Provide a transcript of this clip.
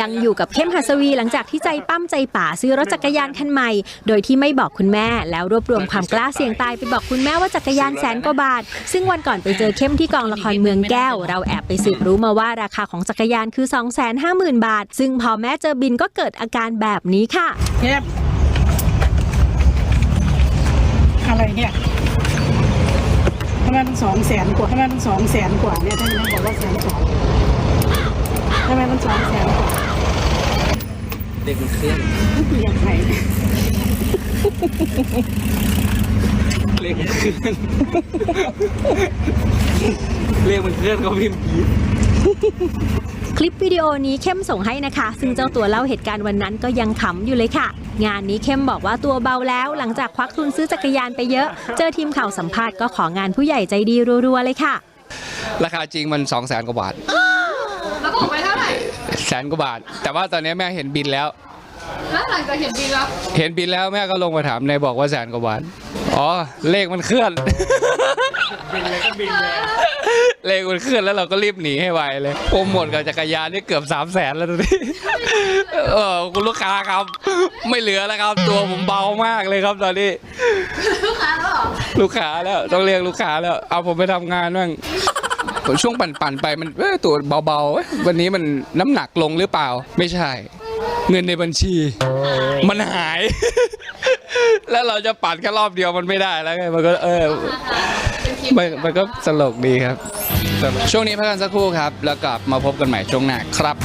ยังอยู่กับเข้มหัสวีหลังจากที่ใจปั้มใจป่าซื้อรถจักรยานคันใหม่ โดยที่ไม่บอกคุณแม่ แล้วรวบรวมความกล้าเสี่ยงตายไปบอกคุณแม่ว่าจักรยานแสนกว่าบาท ซึ่งวันก่อนไปเจอเข้มที่กองละครเมืองแก้ว เราแอบไปสืบรู้มาว่าราคาของจักรยานคือ 250,000 บาท ซึ่งพอแม่เจอบินก็เกิดอาการแบบนี้ค่ะเทปอะไรเนี่ยทำไมมันสองแสนกว่าทำไมมันสองแสนกว่าเนี่ยทำไมมันบอกว่าแสนสองทำไมมันสองแสน เด็กมันเคลื่อนอย่างไรเนี่ยเลขมันเคลื่อนเลขมันเคลื่อนเขาพิมพ์ผิดคลิปวิดีโอนี้เข้มส่งให้นะคะ ซึ่งเจ้าตัวเล่าเหตุการณ์วันนั้นก็ยังขำอยู่เลยค่ะ งานนี้เข้มบอกว่าตัวเบาแล้ว หลังจากควักทุนซื้อจักรยานไปเยอะ เจอทีมข่าวสัมภาษณ์ก็ของานผู้ใหญ่ใจดีรัวๆเลยค่ะ ราคาจริงมัน2 0 0แสนกว่าบาทแล้วก็ออกไปเท่าไหร่ แสนกว่าบาท แต่ว่าตอนนี้แม่เห็นบินแล้ว แล้วหลังจากเห็นบินแล้ว เห็นบินแล้วแม่ก็ลงมาถามนายบอกว่าแสนกว่าบาท อ๋อ เลขมันเคลื่อน บินเลยก็บินเลยเลขมันเคลื่อนแล้วเราก็รีบหนีให้ไวเลยโปรโมทกับจักรยานนี่เกือบ3 0 0แสนแล้วตอนนี้เออคุณลูกค้าครับ ไม่เหลือแล้วครับ ตัวผมเบามากเลยครับตอนนี้ ลูกค้าแล้วเหรอ ลูกค้าแล้วต้องเรียกลูกค้าแล้ว เอาผมไปทำงานบ้าง ผมช่วงปั่นๆไปมันเอ้ยตัวเบาๆเอ้ยวันนี้มันน้ำหนักลงหรือเปล่า ไม่ใช่ เงินในบัญชี มันหาย แล้วเราจะปั่นแค่รอบเดียวมันไม่ได้แล้วไงมันก็เออมันมันก็สลกดีครับช่วงนี้พักกันสักครู่ครับ แล้วกลับมาพบกันใหม่ช่วงหน้าครับ